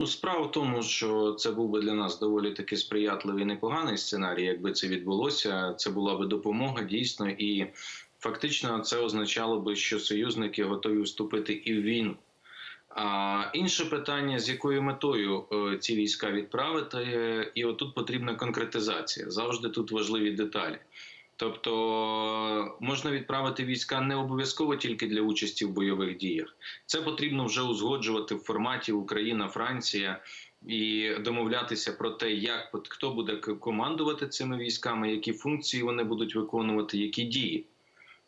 Ну, справа в тому, що це був би для нас доволі таки сприятливий непоганий сценарій, якби це відбулося. Це була би допомога дійсно, і фактично це означало би, що союзники готові вступити і в війну. А інше питання, з якою метою е, ці війська відправити, і отут потрібна конкретизація. Завжди тут важливі деталі. Тобто можна відправити війська не обов'язково тільки для участі в бойових діях. Це потрібно вже узгоджувати в форматі Україна, Франція і домовлятися про те, як хто буде командувати цими військами, які функції вони будуть виконувати, які дії,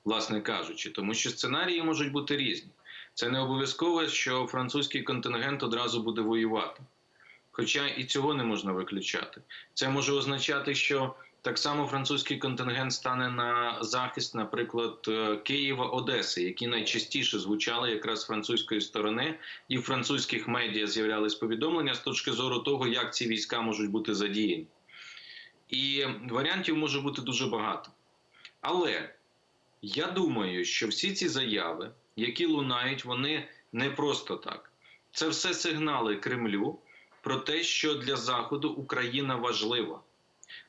власне кажучи, тому що сценарії можуть бути різні. Це не обов'язково, що французький контингент одразу буде воювати. Хоча і цього не можна виключати. Це може означати, що так само французький контингент стане на захист, наприклад, е, Києва, Одеси, які найчастіше звучали якраз французької сторони, і в французьких медіа з'являлись повідомлення з точки зору того, як ці війська можуть бути задіяні. І варіантів може бути дуже багато. Але я думаю, що всі ці заяви, які лунають, вони не просто так. Це все сигнали Кремлю про те, що для Заходу Україна важлива,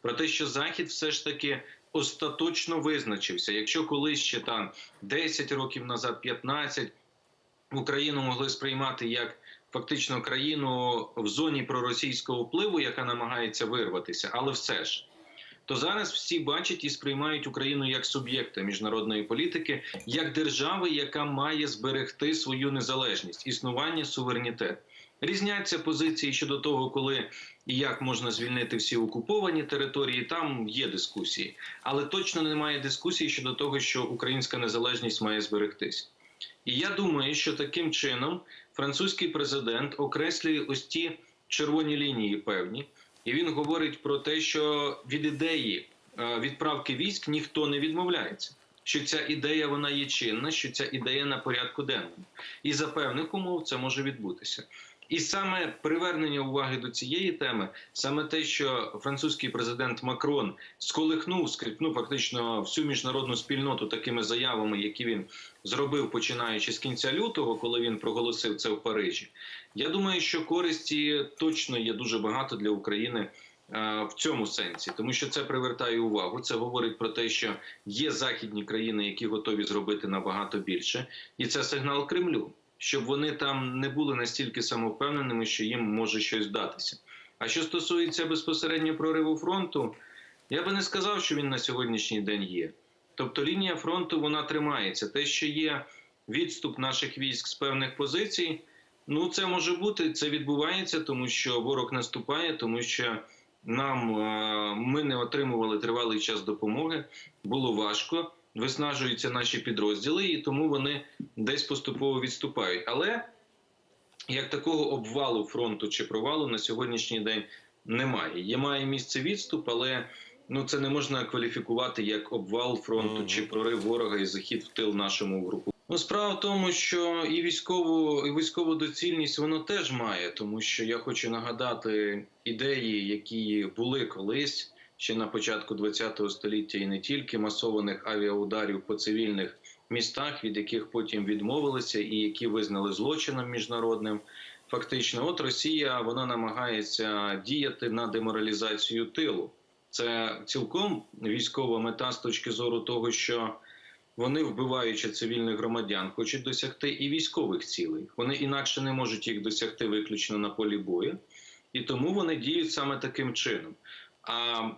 про те, що Захід все ж таки остаточно визначився. Якщо колись ще там 10 років назад, 15, Україну могли сприймати як фактично країну в зоні проросійського впливу, яка намагається вирватися, але все ж. То зараз всі бачать і сприймають Україну як суб'єкта міжнародної політики, як держави, яка має зберегти свою незалежність, існування, суверенітет. Різняться позиції щодо того, коли і як можна звільнити всі окуповані території. Там є дискусії, але точно немає дискусії щодо того, що українська незалежність має зберегтись. І я думаю, що таким чином французький президент окреслює ось ті червоні лінії певні, і він говорить про те, що від ідеї е, відправки військ ніхто не відмовляється. Що ця ідея вона є чинна, що ця ідея на порядку денному, і за певних умов це може відбутися. І саме привернення уваги до цієї теми, саме те, що французький президент Макрон сколихнув, скрипнув фактично всю міжнародну спільноту такими заявами, які він зробив починаючи з кінця лютого, коли він проголосив це в Парижі. Я думаю, що користі точно є дуже багато для України е, в цьому сенсі, тому що це привертає увагу. Це говорить про те, що є західні країни, які готові зробити набагато більше, і це сигнал Кремлю, щоб вони там не були настільки самовпевненими, що їм може щось вдатися. А що стосується безпосередньо прориву фронту, я би не сказав, що він на сьогоднішній день є. Тобто лінія фронту вона тримається. Те, що є відступ наших військ з певних позицій. Ну, це може бути, це відбувається, тому що ворог наступає, тому що нам е, ми не отримували тривалий час допомоги, було важко, виснажуються наші підрозділи, і тому вони десь поступово відступають. Але як такого обвалу фронту чи провалу на сьогоднішній день немає. Є має місце відступ, але ну це не можна кваліфікувати як обвал фронту чи прорив ворога і захід в тил нашому групу. Ну, справа в тому, що і військову, і військову доцільність воно теж має, тому що я хочу нагадати ідеї, які були колись ще на початку ХХ століття, і не тільки масованих авіаударів по цивільних містах, від яких потім відмовилися, і які визнали злочином міжнародним. Фактично, от Росія вона намагається діяти на деморалізацію тилу. Це цілком військова мета з точки зору того, що вони, вбиваючи цивільних громадян, хочуть досягти і військових цілей. Вони інакше не можуть їх досягти виключно на полі бою, і тому вони діють саме таким чином. А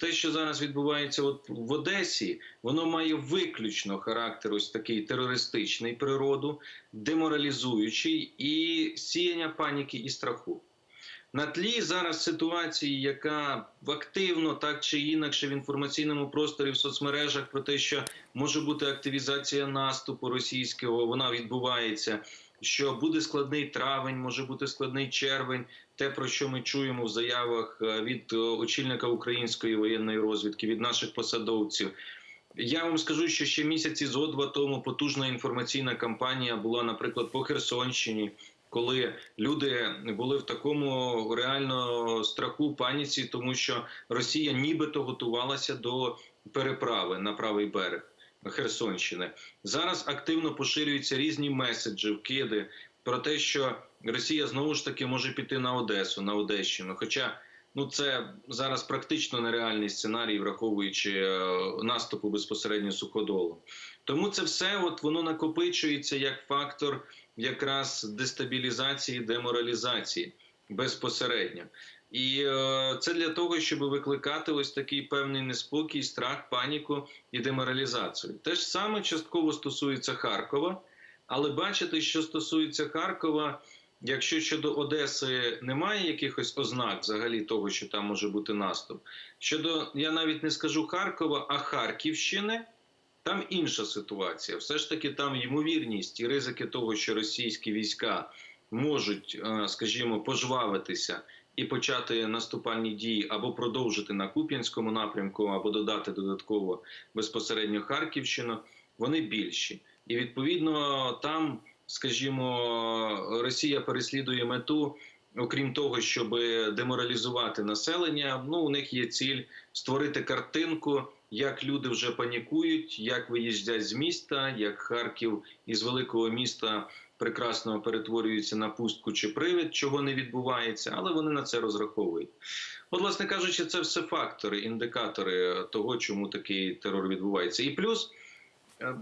те, що зараз відбувається от в Одесі, воно має виключно характер ось такий терористичний природу, деморалізуючий і сіяння паніки і страху. На тлі зараз ситуації, яка активно так чи інакше в інформаційному просторі в соцмережах про те, що може бути активізація наступу російського, вона відбувається. Що буде складний травень, може бути складний червень, те про що ми чуємо в заявах е, від е, очільника української воєнної розвідки, від наших посадовців. Я вам скажу, що ще місяці зо два тому потужна інформаційна кампанія була, наприклад, по Херсонщині, коли люди були в такому реально страху, паніці, тому що Росія нібито готувалася до переправи на правий берег Херсонщини. Зараз активно поширюються різні меседжі, вкиди про те, що Росія знову ж таки може піти на Одесу, на Одещину. Хоча ну це зараз практично нереальний сценарій, враховуючи е, наступу безпосередньо суходолу. Тому це все от воно накопичується як фактор якраз дестабілізації, деморалізації безпосередньо. І е, це для того, щоб викликати ось такий певний неспокій, страх, паніку і деморалізацію. Те ж саме частково стосується Харкова, але бачите, що стосується Харкова, якщо щодо Одеси немає якихось ознак взагалі того, що там може бути наступ. Щодо я навіть не скажу Харкова, а Харківщини. Там інша ситуація. Все ж таки, там ймовірність і ризики того, що російські війська можуть, е, скажімо, пожвавитися і почати наступальні дії або продовжити на Куп'янському напрямку, або додати додатково безпосередньо Харківщину, вони більші. І відповідно там, скажімо, Росія переслідує мету. Окрім того, щоб деморалізувати населення, ну у них є ціль створити картинку, як люди вже панікують, як виїздять з міста, як Харків із великого міста прекрасно перетворюється на пустку чи привид, чого не відбувається, але вони на це розраховують. От, власне кажучи, це все фактори, індикатори того, чому такий терор відбувається. І плюс е,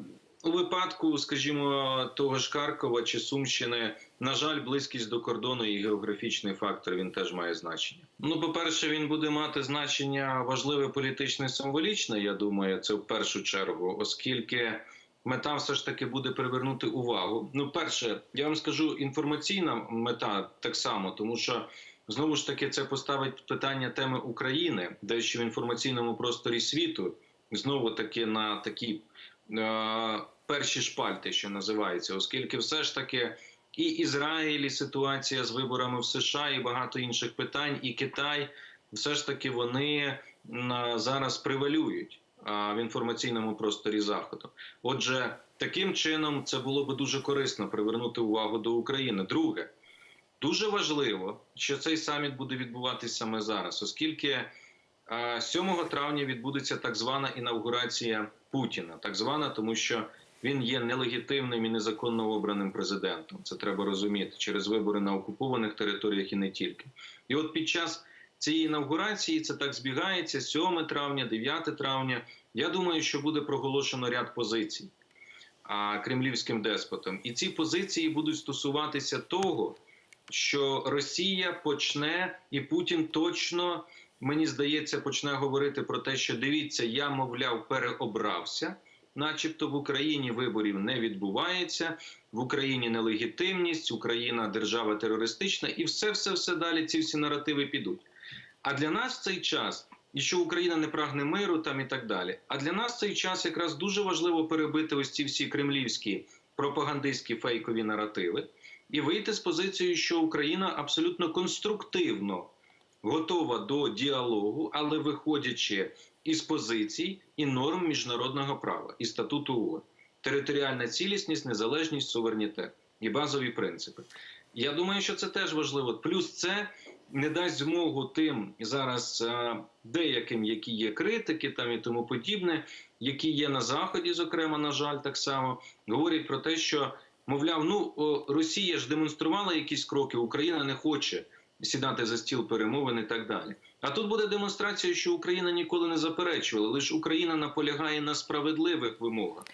у випадку, скажімо, того ж Харкова чи Сумщини, на жаль, близькість до кордону і географічний фактор він теж має значення. Ну, по-перше, він буде мати значення важливе політичне символічне. Я думаю, це в першу чергу, оскільки мета все ж таки буде привернути увагу. Ну, перше, я вам скажу інформаційна мета так само, тому що. Знову ж таки, це поставить питання теми України, дещо в інформаційному просторі світу, знову таки на такі перші шпальти, що називається, оскільки все ж таки і Ізраїль, і ситуація з виборами в США, і багато інших питань, і Китай, все ж таки вони зараз превалюють в інформаційному просторі Заходу. Отже, таким чином це було би дуже корисно привернути увагу до України. Друге. Дуже важливо, що цей саміт буде відбуватися саме зараз, оскільки е, 7 травня відбудеться так звана інавгурація Путіна, так звана, тому що він є нелегітимним і незаконно обраним президентом. Це треба розуміти через вибори на окупованих територіях і не тільки. І от під час цієї інавгурації це так збігається 7 травня, 9 травня. Я думаю, що буде проголошено ряд позицій а, кремлівським деспотом, і ці позиції будуть стосуватися того що Росія почне і Путін точно мені здається почне говорити про те, що дивіться, я мовляв переобрався, начебто в Україні виборів не відбувається, в Україні нелегітимність, Україна держава терористична, і все, все, все далі. Ці всі наративи підуть. А для нас в цей час. І що Україна не прагне миру там і так далі. А для нас цей час якраз дуже важливо перебити ось ці всі кремлівські пропагандистські фейкові наративи і вийти з позицією, що Україна абсолютно конструктивно готова до діалогу, але виходячи із позицій і норм міжнародного права і статуту ООН. територіальна цілісність, незалежність, суверенітет і базові принципи. Я думаю, що це теж важливо. Плюс це не дасть змогу тим зараз е, деяким, які є критики, там і тому подібне, які є на заході, зокрема, на жаль, так само говорять про те, що мовляв, ну Росія ж демонструвала якісь кроки, Україна не хоче сідати за стіл перемовин і так далі. А тут буде демонстрація, що Україна ніколи не заперечувала, лише Україна наполягає на справедливих вимогах.